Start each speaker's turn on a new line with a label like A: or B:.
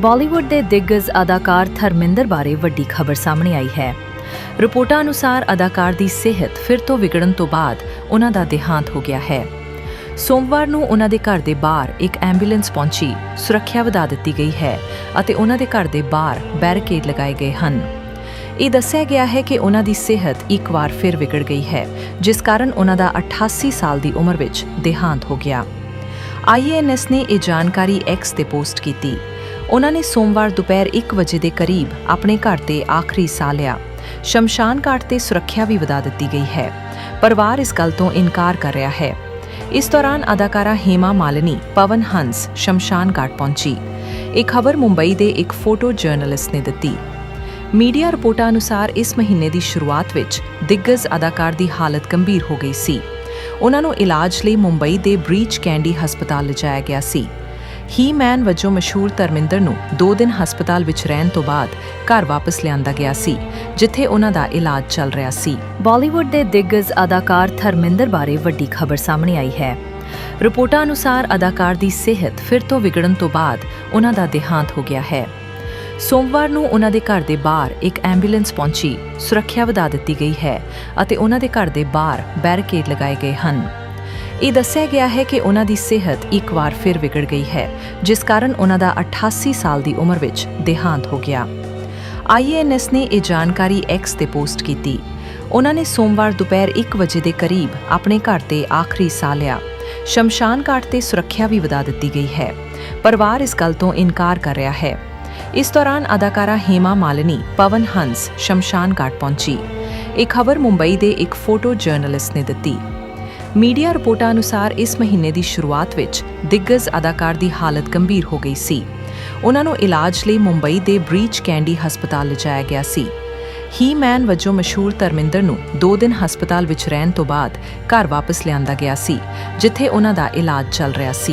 A: ਬਾਲੀਵੁੱਡ ਦੇ ਦਿੱਗਜ ਅਦਾਕਾਰ ਧਰਮਿੰਦਰ ਬਾਰੇ ਵੱਡੀ ਖਬਰ ਸਾਹਮਣੇ ਆਈ ਹੈ। ਰਿਪੋਰਟਾਂ ਅਨੁਸਾਰ ਅਦਾਕਾਰ ਦੀ ਸਿਹਤ ਫਿਰ ਤੋਂ ਵਿਗੜਨ ਤੋਂ ਬਾਅਦ ਉਹਨਾਂ ਦਾ ਦੇਹਾਂਤ ਹੋ ਗਿਆ ਹੈ। ਸੋਮਵਾਰ ਨੂੰ ਉਹਨਾਂ ਦੇ ਘਰ ਦੇ ਬਾਹਰ ਇੱਕ ਐਂਬੂਲੈਂਸ ਪਹੁੰਚੀ, ਸੁਰੱਖਿਆ ਵਧਾ ਦਿੱਤੀ ਗਈ ਹੈ ਅਤੇ ਉਹਨਾਂ ਦੇ ਘਰ ਦੇ ਬਾਹਰ ਬੈਰੀਕੇਡ ਲਗਾਏ ਗਏ ਹਨ। ਇਹ ਦੱਸਿਆ ਗਿਆ ਹੈ ਕਿ ਉਹਨਾਂ ਦੀ ਸਿਹਤ ਇੱਕ ਵਾਰ ਫਿਰ ਵਿਗੜ ਗਈ ਹੈ, ਜਿਸ ਕਾਰਨ ਉਹਨਾਂ ਦਾ 88 ਸਾਲ ਦੀ ਉਮਰ ਵਿੱਚ ਦੇਹਾਂਤ ਹੋ ਗਿਆ। ਆਈਐਨਐਸ ਨੇ ਇਹ ਜਾਣਕਾਰੀ ਐਕਸ ਤੇ ਪੋਸਟ ਕੀਤੀ। ਉਹਨਾਂ ਨੇ ਸੋਮਵਾਰ ਦੁਪਹਿਰ 1 ਵਜੇ ਦੇ ਕਰੀਬ ਆਪਣੇ ਘਰ ਤੇ ਆਖਰੀ ਸਾਹ ਲਿਆ। ਸ਼ਮਸ਼ਾਨ ਘਾਟ ਤੇ ਸੁਰੱਖਿਆ ਵੀ ਵਧਾ ਦਿੱਤੀ ਗਈ ਹੈ। ਪਰਿਵਾਰ ਇਸ ਗੱਲ ਤੋਂ ਇਨਕਾਰ ਕਰ ਰਿਹਾ ਹੈ। ਇਸ ਦੌਰਾਨ ਅਦਾਕਾਰਾ ਹੇਮਾ ਮਾਲਿਨੀ, ਪਵਨ ਹੰਸ, ਸ਼ਮਸ਼ਾਨ ਘਾਟ ਪਹੁੰਚੀ। ਇਹ ਖਬਰ ਮੁੰਬਈ ਦੇ ਇੱਕ ਫੋਟੋ ਜਰਨਲਿਸਟ ਨੇ ਦਿੱਤੀ। ਮੀਡੀਆ ਰਿਪੋਰਟਾਂ ਅਨੁਸਾਰ ਇਸ ਮਹੀਨੇ ਦੀ ਸ਼ੁਰੂਆਤ ਵਿੱਚ ਦਿੱਗਜ ਅਦਾਕਾਰ ਦੀ ਹਾਲਤ ਗੰਭੀਰ ਹੋ ਗਈ ਸੀ। ਉਹਨਾਂ ਨੂੰ ਇਲਾਜ ਲਈ ਮੁੰਬਈ ਦੇ ਬ੍ਰੀਚ ਕੈਂਡੀ ਹਸਪਤਾਲ ਲਿਜਾਇਆ ਗਿਆ ਸੀ। ਹੀ ਮੈਨ ਵਜੋਂ ਮਸ਼ਹੂਰ ਧਰਮਿੰਦਰ ਨੂੰ 2 ਦਿਨ ਹਸਪਤਾਲ ਵਿੱਚ ਰਹਿਣ ਤੋਂ ਬਾਅਦ ਘਰ ਵਾਪਸ ਲਿਆਂਦਾ ਗਿਆ ਸੀ, ਜਿੱਥੇ ਉਹਨਾਂ ਦਾ ਇਲਾਜ ਚੱਲ ਰਿਹਾ ਸੀ। ਬਾਲੀਵੁੱਡ ਦੇ ਦਿੱਗਜ ਅਦਾਕਾਰ ਧਰਮਿੰਦਰ ਬਾਰੇ ਵੱਡੀ ਖਬਰ ਸਾਹਮਣੇ ਆਈ ਹੈ। ਰਿਪੋਰਟਾਂ ਅਨੁਸਾਰ ਅਦਾਕਾਰ ਦੀ ਸਿਹਤ ਫਿਰ ਤੋਂ ਵਿਗੜਨ ਤੋਂ ਬਾਅਦ ਉਹਨਾਂ ਦਾ ਦੇਹਾਂਤ ਹੋ ਗਿਆ ਹੈ। ਸੋਮਵਾਰ ਨੂੰ ਉਹਨਾਂ ਦੇ ਘਰ ਦੇ ਬਾਹਰ ਇੱਕ ਐਂਬੂਲੈਂਸ ਪਹੁੰਚੀ, ਸੁਰੱਖਿਆ ਵਧਾ ਦਿੱਤੀ ਗਈ ਹੈ ਅਤੇ ਉਹਨਾਂ ਦੇ ਘਰ ਦੇ ਬਾਹਰ ਬੈਰੀਕੇਡ ਲਗਾਏ ਗਏ ਹਨ। ਇਹ ਦੱਸਿਆ ਗਿਆ ਹੈ ਕਿ ਉਹਨਾਂ ਦੀ ਸਿਹਤ ਇੱਕ ਵਾਰ ਫਿਰ ਵਿਗੜ ਗਈ ਹੈ, ਜਿਸ ਕਾਰਨ ਉਹਨਾਂ ਦਾ 88 ਸਾਲ ਦੀ ਉਮਰ ਵਿੱਚ ਦੇਹਾਂਤ ਹੋ ਗਿਆ। ਆਈਐਨਐਸ ਨੇ ਇਹ ਜਾਣਕਾਰੀ ਐਕਸ ਤੇ ਪੋਸਟ ਕੀਤੀ। ਉਹਨਾਂ ਨੇ ਸੋਮਵਾਰ ਦੁਪਹਿਰ 1 ਵਜੇ ਦੇ ਕਰੀਬ ਆਪਣੇ ਘਰ ਤੇ ਆਖਰੀ ਸਾਹ ਲਿਆ। ਸ਼ਮਸ਼ਾਨ ਘਾਟ ਤੇ ਸੁਰੱਖਿਆ ਵੀ ਵਧਾ ਦਿੱਤੀ ਗਈ ਹੈ। ਪਰਿਵਾਰ ਇਸ ਗੱਲ ਤੋਂ ਇਨਕਾਰ ਕਰ ਰਿਹਾ ਹੈ। ਇਸ ਦੌਰਾਨ ਅਦਾਕਾਰਾ ਹੇਮਾ ਮਾਲਿਨੀ, ਪਵਨ ਹੰਸ, ਸ਼ਮਸ਼ਾਨ ਘਾਟ ਪਹੁੰਚੀ। ਇਹ ਖਬਰ ਮੁੰਬਈ ਦੇ ਇੱਕ ਫੋਟੋ ਜਰਨਲਿਸਟ ਨੇ ਦਿੱਤੀ। ਮੀਡੀਆ ਰਿਪੋਰਟਾਂ ਅਨੁਸਾਰ ਇਸ ਮਹੀਨੇ ਦੀ ਸ਼ੁਰੂਆਤ ਵਿੱਚ ਦਿੱਗਜ ਅਦਾਕਾਰ ਦੀ ਹਾਲਤ ਗੰਭੀਰ ਹੋ ਗਈ ਸੀ। ਉਹਨਾਂ ਨੂੰ ਇਲਾਜ ਲਈ ਮੁੰਬਈ ਦੇ ਬ੍ਰੀਚ ਕੈਂਡੀ ਹਸਪਤਾਲ ਲਿਜਾਇਆ ਗਿਆ ਸੀ। ਹੀ ਮੈਨ ਵਜੋਂ ਮਸ਼ਹੂਰ ਧਰਮਿੰਦਰ ਨੂੰ 2 ਦਿਨ ਹਸਪਤਾਲ ਵਿੱਚ ਰਹਿਣ ਤੋਂ ਬਾਅਦ ਘਰ ਵਾਪਸ ਲਿਆਂਦਾ ਗਿਆ ਸੀ, ਜਿੱਥੇ ਉਹਨਾਂ ਦਾ ਇਲਾਜ ਚੱਲ ਰਿਹਾ ਸੀ।